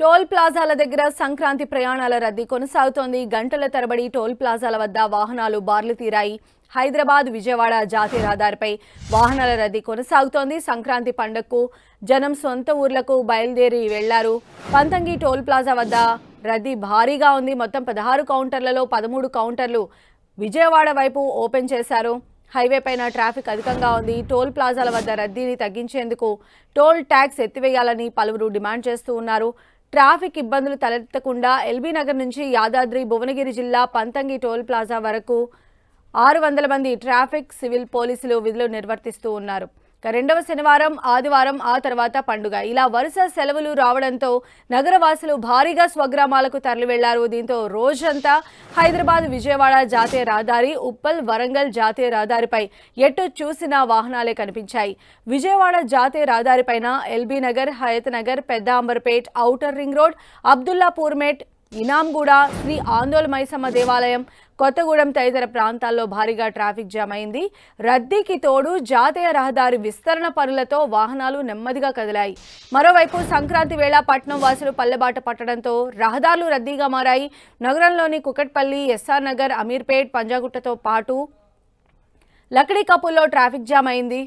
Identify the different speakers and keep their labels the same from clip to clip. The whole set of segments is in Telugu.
Speaker 1: టోల్ ప్లాజాల దగ్గర సంక్రాంతి ప్రయాణాల రద్దీ కొనసాగుతోంది. గంటల తరబడి టోల్ ప్లాజాల వద్ద వాహనాలు బార్లు తీరాయి. హైదరాబాద్ విజయవాడ జాతీయ రహదారిపై వాహనాల రద్దీ కొనసాగుతోంది. సంక్రాంతి పండగకు జనం సొంత ఊర్లకు బయలుదేరి వెళ్ళారు. పంతంగి టోల్ ప్లాజా వద్ద రద్దీ భారీగా ఉంది. మొత్తం పదహారు కౌంటర్లలో పదమూడు కౌంటర్లు విజయవాడ వైపు ఓపెన్ చేశారు. హైవే పైన ట్రాఫిక్ అధికంగా ఉంది. టోల్ ప్లాజాల వద్ద రద్దీని తగ్గించేందుకు టోల్ ట్యాక్స్ ఎత్తివేయాలని పలువురు డిమాండ్ చేస్తూ ఉన్నారు. ట్రాఫిక్ ఇబ్బందులు తలెత్తకుండా ఎల్బీ నగర్ నుంచి యాదాద్రి భువనగిరి జిల్లా పంతంగి టోల్ ప్లాజా వరకు ఆరు వందల మంది ట్రాఫిక్ సివిల్ పోలీసులు విధులు నిర్వర్తిస్తూ ఉన్నారు. రెండవ శనివారం ఆదివారం ఆ తర్వాత పండుగ. ఇలా వరుస సెలవులు రావడంతో నగరవాసులు భారీగా స్వగ్రామాలకు తరలివెళ్ళారు. దీంతో రోజంతా హైదరాబాద్ విజయవాడ జాతీయ రహదారి ఉప్పల్ వరంగల్ జాతీయ రహదారిపై ఎటు చూసినా వాహనాలే కనిపించాయి. విజయవాడ జాతీయ రహదారిపైన ఎల్బీ నగర్ హయత్ నగర్ పెద్ద Amberpet outer ring road Abdullapur Met Inamguda Sri Andolamaisamma దేవాలయం కొత్తగూడెం తదితర ప్రాంతాల్లో భారీగా ట్రాఫిక్ జామ్ అయింది. రద్దీకి తోడు జాతీయ రహదారి విస్తరణ పనులతో వాహనాలు నెమ్మదిగా కదిలాయి. మరోవైపు సంక్రాంతి వేళ పట్నం వాసులు పల్లెబాట పట్టడంతో రహదారులు రద్దీగా మారాయి. నగరంలోని కుకట్పల్లి ఎస్ఆర్ నగర్ అమీర్పేట్ పంజాగుట్టతో పాటు లక్డీ కపుల్లో ట్రాఫిక్ జామ్ అయింది.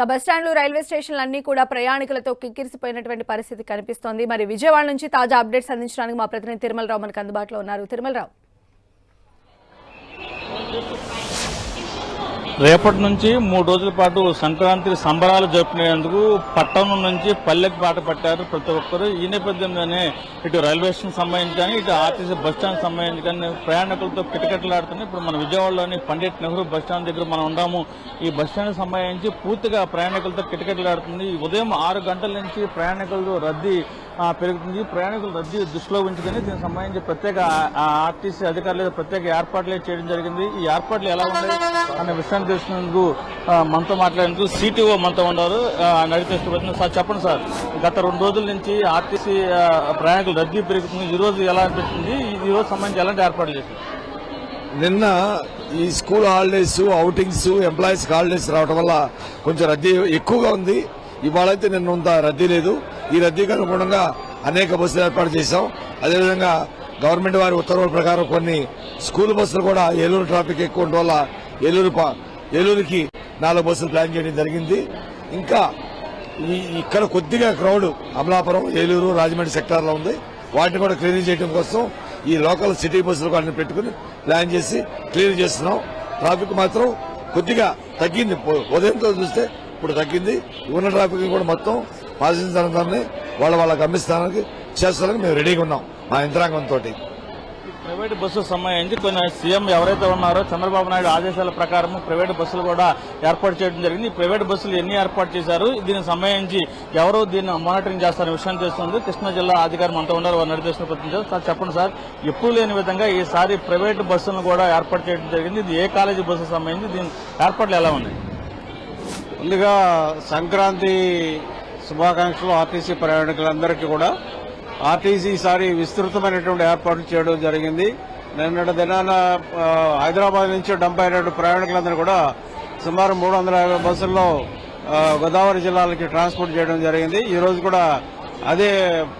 Speaker 1: ఇక బస్టాండ్లు రైల్వే స్టేషన్లు అన్ని కూడా ప్రయాణికులతో కిక్కిరిసిపోయినటువంటి పరిస్థితి కనిపిస్తోంది. మరి విజయవాడ నుంచి తాజా అప్డేట్స్ అందించడానికి మా ప్రతినిధి తిరుమలరావు మనకు అందుబాటులో ఉన్నారు. తిరుమలరావు.
Speaker 2: రేపటి నుంచి మూడు రోజుల పాటు సంక్రాంతి సంబరాలు జరుపుకునేందుకు పట్టణం నుంచి పల్లెకి బాట పట్టారు ప్రతి ఒక్కరు. ఈ నేపథ్యంలోనే ఇటు రైల్వే స్టేషన్ సంబంధించి కానీ ఇటు ఆర్టీసీ బస్ స్టాండ్ సంబంధించి కానీ ప్రయాణికులతో కిటకిటలాడుతున్నాయి ఇప్పుడు మన విజయవాడలోని పండిట్ నెహ్రూ బస్ స్టాండ్ దగ్గర మనం ఉన్నాము. ఈ బస్ స్టాండ్ సంబంధించి పూర్తిగా ప్రయాణికులతో కిటకిటలాడుతుంది ఉదయం ఆరు గంటల నుంచి ప్రయాణికులు రద్దీ పెరుగుతుంది. ప్రయాణికులు రద్దీ దృష్టిలో ఉంచుకొని దీనికి సంబంధించి ప్రత్యేక ఆర్టీసీ అధికారులు ప్రత్యేక ఏర్పాట్లు చేయడం జరిగింది. ఈ ఏర్పాట్లు ఎలా ఉన్నాయి అనే విషయాన్ని తెలుసుకునేందుకు మనతో మాట్లాడేందుకు సిటీఓ మనతో ఉన్నారు. నడిపిస్తున్నారు సార్ చెప్పండి సార్. గత రెండు రోజుల నుంచి ఆర్టీసీ ప్రయాణికులు రద్దీ పెరుగుతుంది. ఈ రోజు ఎలా అనిపిస్తుంది? ఈ రోజు సంబంధించి ఎలాంటి ఏర్పాట్లు చేశారు?
Speaker 3: నిన్న ఈ school holidays outings employees holidays రావడం వల్ల కొంచెం రద్దీ ఎక్కువగా ఉంది. ఇవాళైతే నిన్న అంత రద్దీ లేదు. ఈ రద్దీకి అనుగుణంగా అనేక బస్సులు ఏర్పాటు చేశాం. అదేవిధంగా గవర్నమెంట్ వారి ఉత్తర్వుల ప్రకారం కొన్ని స్కూల్ బస్సులు కూడా ఏలూరు ట్రాఫిక్ ఎక్కువ ఉండడం వల్ల ఏలూరు ప- ఏలూరుకి నాలుగు బస్సులు ప్లాన్ చేయడం జరిగింది. ఇంకా ఇక్కడ కొద్దిగా క్రౌడ్ అమలాపురం ఏలూరు రాజమండ్రి సెక్టార్లో ఉంది. వాటిని కూడా క్లీన్ చేయడం కోసం ఈ లోకల్ సిటీ బస్సులు అన్ని పెట్టుకుని ప్లాన్ చేసి క్లీన్ చేస్తున్నాం. ట్రాఫిక్ మాత్రం కొద్దిగా తగ్గింది. ఉదయంతో చూస్తే ఇప్పుడు తగ్గింది. ఉన్న ట్రాఫిక్ కూడా మొత్తం పాసింజర్ అందరినీ వాళ్ళ వాళ్ళ గమ్యస్థానానికి చేస్తారని మేము రెడీగా ఉన్నాం మా యంత్రాంగంతో
Speaker 2: ప్రైవేట్ బస్సులకు సంబంధించి కొన్ని సీఎం ఎవరైతే ఉన్నారో చంద్రబాబు నాయుడు ఆదేశాల ప్రకారం ప్రైవేట్ బస్సులు కూడా ఏర్పాటు చేయడం జరిగింది. ఈ ప్రైవేట్ బస్సులు ఎన్ని ఏర్పాటు చేశారు? దీనికి సంబంధించి ఎవరు దీన్ని మానిటరింగ్ చేస్తారనే విషయం తెలుస్తుంది. కృష్ణా జిల్లా అధికారి మనతో ఉన్నారు వారు నడిపిస్తున్న ప్రతినిధి. సార్ చెప్పండి సార్ ఎప్పుడు లేని విధంగా ఈసారి ప్రైవేట్ బస్సులను కూడా ఏర్పాటు చేయడం జరిగింది. ఇది ఏ కాలేజీ బస్సుకు సంబంధించి దీని ఏర్పాట్లు ఎలా ఉన్నాయి?
Speaker 4: ముందుగా సంక్రాంతి శుభాకాంక్షలు ఆర్టీసీ ప్రయాణికులందరికీ కూడా. ఆర్టీసీ ఈసారి విస్తృతమైనటువంటి ఏర్పాట్లు చేయడం జరిగింది. నిన్నటి దినాన హైదరాబాద్ నుంచి డెబ్బై రెండు ప్రయాణికులందరూ కూడా సుమారు మూడు వందల యాభై బస్సుల్లో గోదావరి జిల్లాలకి ట్రాన్స్పోర్ట్ చేయడం జరిగింది. ఈ రోజు కూడా అదే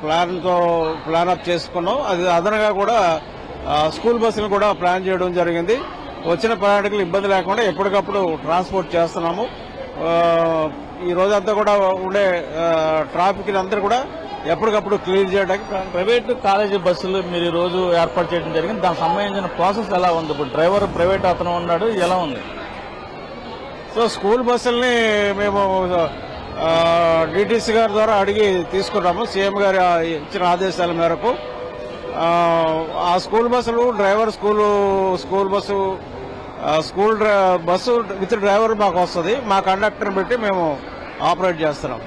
Speaker 4: ప్లాన్తో ప్లాన్అప్ ప్లాన్ అప్ చేసుకున్నాం. అది అదనంగా కూడా స్కూల్ బస్సులు కూడా ప్లాన్ చేయడం జరిగింది. వచ్చిన ప్రయాణికులు ఇబ్బంది లేకుండా ఎప్పటికప్పుడు ట్రాన్స్పోర్ట్ చేస్తున్నాము. ఈ రోజంతా కూడా ఉండే ట్రాఫిక్ అంతా కూడా ఎప్పటికప్పుడు క్లియర్ చేయడానికి
Speaker 2: ప్రైవేట్ కాలేజీ బస్సులు మీరు ఈ రోజు ఏర్పాటు చేయడం జరిగింది. దానికి సంబంధించిన ప్రాసెస్ ఎలా ఉంది? ఇప్పుడు డ్రైవర్ ప్రైవేట్ అతను ఉన్నాడు ఎలా ఉంది?
Speaker 4: సో స్కూల్ బస్సుల్ని మేము డిటిసి గారి ద్వారా అడిగి తీసుకున్నాము. సీఎం గారి ఇచ్చిన ఆదేశాల మేరకు. ఆ, స్కూల్ బస్సులు driver school school bus school dry- bus with driver మాకు వస్తుంది. మా కండక్టర్ పెట్టి మేము ఆపరేట్ చేస్తున్నాం.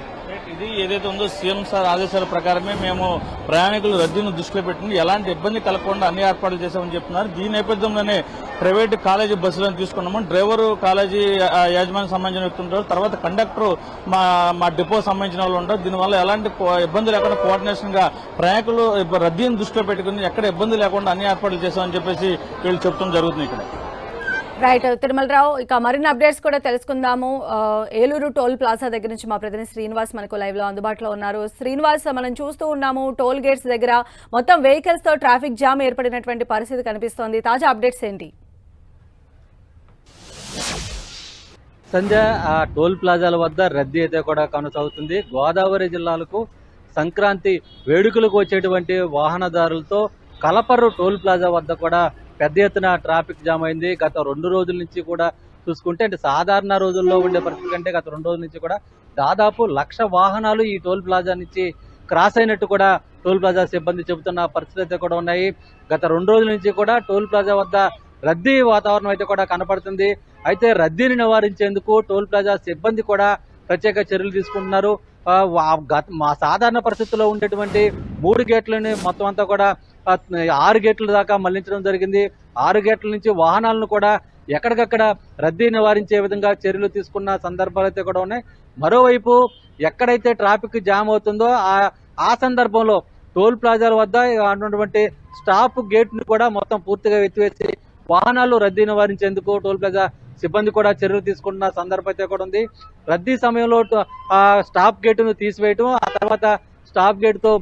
Speaker 2: ఇది ఏదైతే ఉందో సీఎం సార్ ఆదేశాల ప్రకారమే మేము ప్రయాణికులు రద్దీని దృష్టిలో పెట్టుకుని ఎలాంటి ఇబ్బంది కలగకుండా అన్ని ఏర్పాట్లు చేశామని చెప్తున్నారు. దీని నేపథ్యంలోనే ప్రైవేట్ కాలేజీ బస్సులను తీసుకున్నాము. డ్రైవరు కాలేజీ యాజమాన్యం సంబంధించిన వ్యక్తులు ఉంటారు. తర్వాత కండక్టర్ మా మా డిపో సంబంధించిన వాళ్ళు ఉంటారు. దీనివల్ల ఎలాంటి కో- ఇబ్బంది లేకుండా కోఆర్డినేషన్గా ప్రయాణికులు రద్దీని దృష్టిలో పెట్టుకుని ఎక్కడ ఇబ్బంది లేకుండా అన్ని ఏర్పాట్లు చేశామని చెప్పేసి వీళ్ళు చెప్తాం జరుగుతుంది ఇక్కడ.
Speaker 1: రైట్ తిరుమలరావు ఇక మరిన్ని అప్డేట్స్ కూడా తెలుసుకుందాము. ఏలూరు టోల్ ప్లాజా దగ్గర నుంచి మా ప్రతినిధి శ్రీనివాస్ మనకు లైవ్లో అందుబాటులో ఉన్నారు. శ్రీనివాస్ మనం చూస్తూ ఉన్నాము టోల్ గేట్స్ దగ్గర మొత్తం వెహికల్స్తో ట్రాఫిక్ జామ్ ఏర్పడినటువంటి పరిస్థితి కనిపిస్తోంది. తాజా అప్డేట్స్ ఏంటి?
Speaker 5: సంధ్య ఆ టోల్ ప్లాజాల వద్ద రద్దీ అయితే కూడా కొనసాగుతుంది. గోదావరి జిల్లాలకు సంక్రాంతి వేడుకలకు వచ్చేటువంటి వాహనదారులతో కలపర్రు టోల్ ప్లాజా వద్ద కూడా పెద్ద ఎత్తున ట్రాఫిక్ జామ్ అయింది. గత రెండు రోజుల నుంచి కూడా చూసుకుంటే అంటే సాధారణ రోజుల్లో ఉండే పరిస్థితి కంటే గత రెండు రోజుల నుంచి కూడా దాదాపు లక్ష వాహనాలు ఈ టోల్ ప్లాజా నుంచి క్రాస్ అయినట్టు కూడా టోల్ ప్లాజా సిబ్బంది చెబుతున్న పరిస్థితి అయితే కూడా ఉన్నాయి. గత రెండు రోజుల నుంచి కూడా టోల్ ప్లాజా వద్ద రద్దీ వాతావరణం అయితే కూడా కనపడుతుంది. అయితే రద్దీని నివారించేందుకు టోల్ ప్లాజా సిబ్బంది కూడా ప్రత్యేక చర్యలు తీసుకుంటున్నారు. గత మా సాధారణ పరిస్థితుల్లో ఉండేటువంటి మూడు గేట్లని మొత్తం అంతా కూడా ఆరు గేట్ల దాకా మళ్ళించడం జరిగింది. ఆరు గేట్ల నుంచి వాహనాలను కూడా ఎక్కడికక్కడ రద్దీ నివారించే విధంగా చర్యలు తీసుకున్న సందర్భాలు అయితే కూడా ఉన్నాయి. మరోవైపు ఎక్కడైతే ట్రాఫిక్ జామ్ అవుతుందో ఆ ఆ సందర్భంలో టోల్ ప్లాజాల వద్ద ఉన్నటువంటి స్టాప్ గేట్ను కూడా మొత్తం పూర్తిగా ఎత్తివేసి వాహనాలు రద్దీ నివారించేందుకు టోల్ ప్లాజా సిబ్బంది కూడా చర్యలు తీసుకుంటున్న సందర్భం అయితే కూడా ఉంది. రద్దీ సమయంలో స్టాప్ గేటును తీసివేయటం ఆ తర్వాత స్టాప్ గేట్తో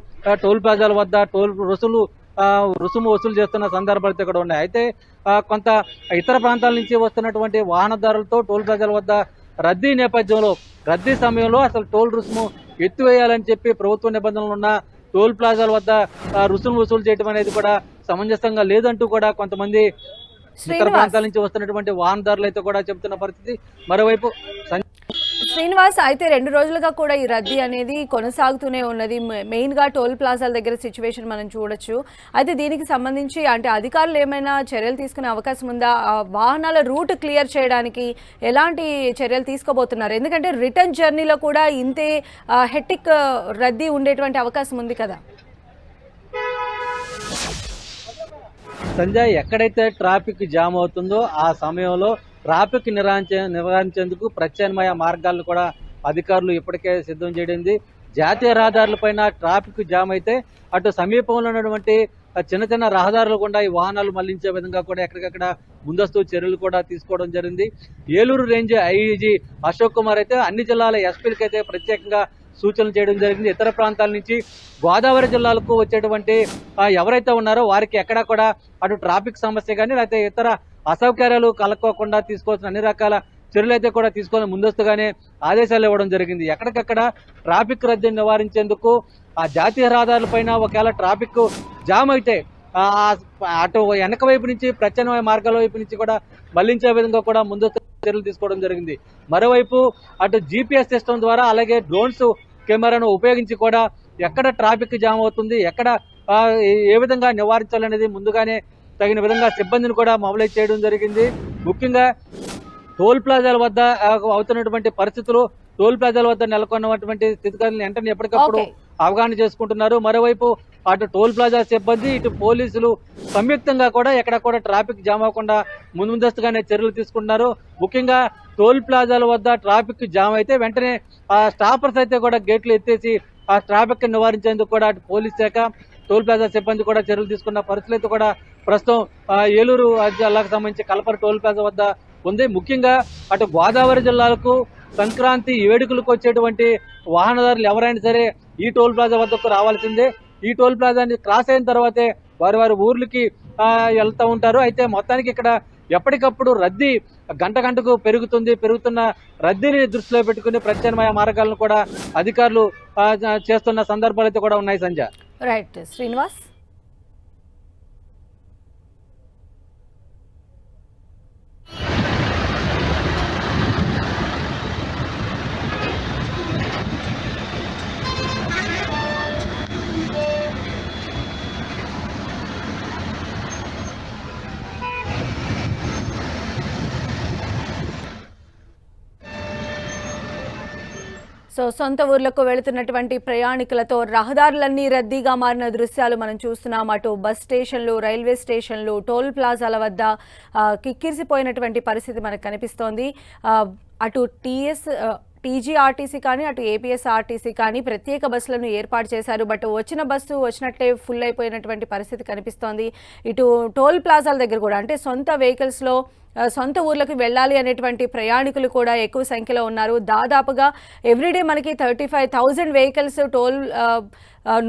Speaker 5: టోల్ ప్లాజాల వద్ద టోల్ రుసులు రుసుము వసూలు చేస్తున్న సందర్భాలు అయితే కూడా ఉన్నాయి. అయితే కొంత ఇతర ప్రాంతాల నుంచి వస్తున్నటువంటి వాహనదారులతో టోల్ ప్లాజాల వద్ద రద్దీ నేపథ్యంలో రద్దీ సమయంలో అసలు టోల్ రుసుము ఎత్తివేయాలని చెప్పి ప్రభుత్వ నిబంధనలు ఉన్న టోల్ ప్లాజాల వద్ద రుసుము వసూలు చేయడం అనేది కూడా సమంజసంగా లేదంటూ కూడా కొంతమంది ఇతర ప్రాంతాల నుంచి వస్తున్నటువంటి వాహనదారులు అయితే కూడా చెబుతున్న పరిస్థితి. మరోవైపు
Speaker 1: శ్రీనివాస్ అయితే రెండు రోజులుగా కూడా ఈ రద్దీ అనేది కొనసాగుతూనే ఉన్నది. మె- టోల్ ప్లాజాల దగ్గర సిచ్యువేషన్ మనం చూడొచ్చు. అయితే దీనికి సంబంధించి అంటే అధికారులు ఏమైనా చర్యలు తీసుకునే అవకాశం ఉందా? ఆ వాహనాల రూట్ క్లియర్ చేయడానికి ఎలాంటి చర్యలు తీసుకోబోతున్నారు? ఎందుకంటే రిటర్న్ జర్నీలో కూడా ఇంతే హెట్టిక్ రద్దీ ఉండేటువంటి అవకాశం ఉంది కదా.
Speaker 5: సంజయ్ ఎక్కడైతే ట్రాఫిక్ జామ్ అవుతుందో ఆ సమయంలో ట్రాఫిక్ నివారించే నివారించేందుకు ప్రత్యామ్నాయ మార్గాలను కూడా అధికారులు ఇప్పటికే సిద్ధం చేయడింది. జాతీయ రహదారులపైన ట్రాఫిక్ జామ్ అయితే అటు సమీపంలో ఉన్నటువంటి చిన్న చిన్న రహదారులు కూడా ఈ వాహనాలు మళ్ళించే విధంగా కూడా ఎక్కడికక్కడ ముందస్తు చర్యలు కూడా తీసుకోవడం జరిగింది. ఏలూరు రేంజ్ ఐఈజీ అశోక్ కుమార్ అయితే అన్ని జిల్లాల ఎస్పీలకి అయితే ప్రత్యేకంగా సూచనలు చేయడం జరిగింది. ఇతర ప్రాంతాల నుంచి గోదావరి జిల్లాలకు వచ్చేటువంటి ఎవరైతే ఉన్నారో వారికి ఎక్కడా కూడా అటు ట్రాఫిక్ సమస్య కానీ లేకపోతే ఇతర అసౌకర్యాలు కలక్కోకుండా తీసుకోవాల్సిన అన్ని రకాల చర్యలు అయితే కూడా తీసుకొని ముందస్తుగానే ఆదేశాలు ఇవ్వడం జరిగింది. ఎక్కడికక్కడ ట్రాఫిక్ రద్దీని నివారించేందుకు ఆ జాతీయ రహదారులపైన ఒకవేళ ట్రాఫిక్ జామ్ అయితే అటు వెనక వైపు నుంచి ప్రత్యామ్నాయ మార్గాల వైపు నుంచి కూడా మళ్ళించే విధంగా కూడా ముందస్తు చర్యలు తీసుకోవడం జరిగింది. మరోవైపు అటు జీపీఎస్ సిస్టమ్ ద్వారా అలాగే డ్రోన్స్ కెమెరాను ఉపయోగించి కూడా ఎక్కడ ట్రాఫిక్ జామ్ అవుతుంది ఎక్కడ ఏ విధంగా నివారించాలనేది ముందుగానే తగిన విధంగా సిబ్బందిని కూడా మొబలైజ్ చేయడం జరిగింది. ముఖ్యంగా టోల్ ప్లాజాల వద్ద అవుతున్నటువంటి పరిస్థితులు టోల్ ప్లాజాల వద్ద నెలకొన్నటువంటి స్థితిగతులను వెంటనే ఎప్పటికప్పుడు. అవగాహన చేసుకుంటున్నారు. మరోవైపు అటు టోల్ ప్లాజా సిబ్బంది ఇటు పోలీసులు సంయుక్తంగా కూడా ఎక్కడ కూడా ట్రాఫిక్ జామ్ అవ్వకుండా ముందు ముందస్తుగానే చర్యలు తీసుకుంటున్నారు. ముఖ్యంగా టోల్ ప్లాజాల వద్ద ట్రాఫిక్ జామ్ అయితే వెంటనే ఆ స్టాపర్స్ అయితే కూడా గేట్లు ఎత్తేసి ఆ ట్రాఫిక్ నివారించేందుకు కూడా అటు పోలీస్ శాఖ టోల్ ప్లాజా సిబ్బంది కూడా చర్యలు తీసుకున్న పరిస్థితులు అయితే కూడా ప్రస్తుతం ఏలూరు జిల్లాకు సంబంధించి కలపర టోల్ ప్లాజా వద్ద ఉంది. ముఖ్యంగా అటు గోదావరి జిల్లాలకు సంక్రాంతి వేడుకలకు వచ్చేటువంటి వాహనదారులు ఎవరైనా సరే ఈ టోల్ ప్లాజా వద్దకు రావాల్సిందే. ఈ టోల్ ప్లాజాని క్రాస్ అయిన తర్వాతే వారి వారి ఊర్లకి వెళ్తూ ఉంటారు. అయితే మొత్తానికి ఇక్కడ ఎప్పటికప్పుడు రద్దీ గంట గంటకు పెరుగుతుంది. పెరుగుతున్న రద్దీని దృష్టిలో పెట్టుకుని ప్రత్యామ్నాయ మార్గాలను కూడా అధికారులు చేస్తున్న సందర్భాలు అయితే కూడా ఉన్నాయి సంజయ్
Speaker 1: రైట్ శ్రీనివాస్. సో సొంత ఊర్లకు వెళుతున్నటువంటి ప్రయాణికులతో రహదారులన్నీ రద్దీగా మారిన దృశ్యాలు మనం చూస్తున్నాం. అటు బస్ స్టేషన్లు రైల్వే స్టేషన్లు టోల్ ప్లాజాల వద్ద కిక్కిరిసిపోయినటువంటి పరిస్థితి మనకు కనిపిస్తోంది. అటు టీఎస్ టీజీఆర్టీసీ కానీ అటు ఏపీఎస్ఆర్టీసీ కానీ ప్రత్యేక బస్సులను ఏర్పాటు చేశారు. బట్ వచ్చిన బస్సు వచ్చినట్లే ఫుల్ అయిపోయినటువంటి పరిస్థితి కనిపిస్తోంది. ఇటు టోల్ ప్లాజాల దగ్గర కూడా అంటే సొంత వెహికల్స్లో సొంత ఊర్లకు వెళ్ళాలి అనేటువంటి ప్రయాణికులు కూడా ఎక్కువ సంఖ్యలో ఉన్నారు. దాదాపుగా ఎవ్రీడే మనకి thirty five thousand vehicles toll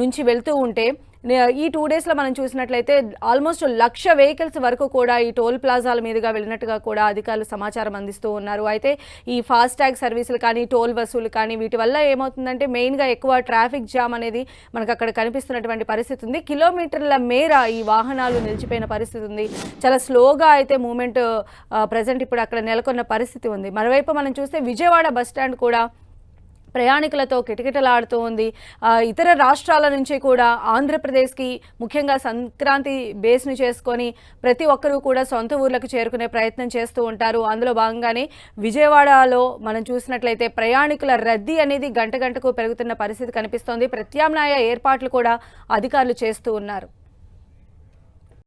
Speaker 1: నుంచి వెళ్తూ ఉంటే ఈ టూ డేస్లో మనం చూసినట్లయితే ఆల్మోస్ట్ లక్ష వెహికల్స్ వరకు కూడా ఈ టోల్ ప్లాజాల మీదుగా వెళ్ళినట్టుగా కూడా అధికారులు సమాచారం అందిస్తూ ఉన్నారు. అయితే ఈ ఫాస్ట్ సర్వీసులు కానీ టోల్ వసూలు కానీ వీటి వల్ల ఏమవుతుందంటే మెయిన్గా ఎక్కువ ట్రాఫిక్ జామ్ అనేది మనకు అక్కడ కనిపిస్తున్నటువంటి పరిస్థితి ఉంది. కిలోమీటర్ల మేర ఈ వాహనాలు నిలిచిపోయిన పరిస్థితి ఉంది. చాలా స్లోగా అయితే మూమెంట్ ప్రజెంట్ ఇప్పుడు అక్కడ నెలకొన్న పరిస్థితి ఉంది. మరోవైపు మనం చూస్తే విజయవాడ బస్ స్టాండ్ కూడా ప్రయాణికులతో కిటకిటలాడుతూ ఉంది. ఇతర రాష్ట్రాల నుంచి కూడా ఆంధ్రప్రదేశ్కి ముఖ్యంగా సంక్రాంతి బేస్ను చేసుకొని ప్రతి ఒక్కరూ కూడా సొంత ఊర్లకు చేరుకునే ప్రయత్నం చేస్తూ ఉంటారు. అందులో భాగంగానే విజయవాడలో మనం చూసినట్లయితే ప్రయాణికుల రద్దీ అనేది గంట గంటకు పెరుగుతున్న పరిస్థితి కనిపిస్తోంది. ప్రత్యామ్నాయ ఏర్పాట్లు కూడా అధికారులు చేస్తూ ఉన్నారు.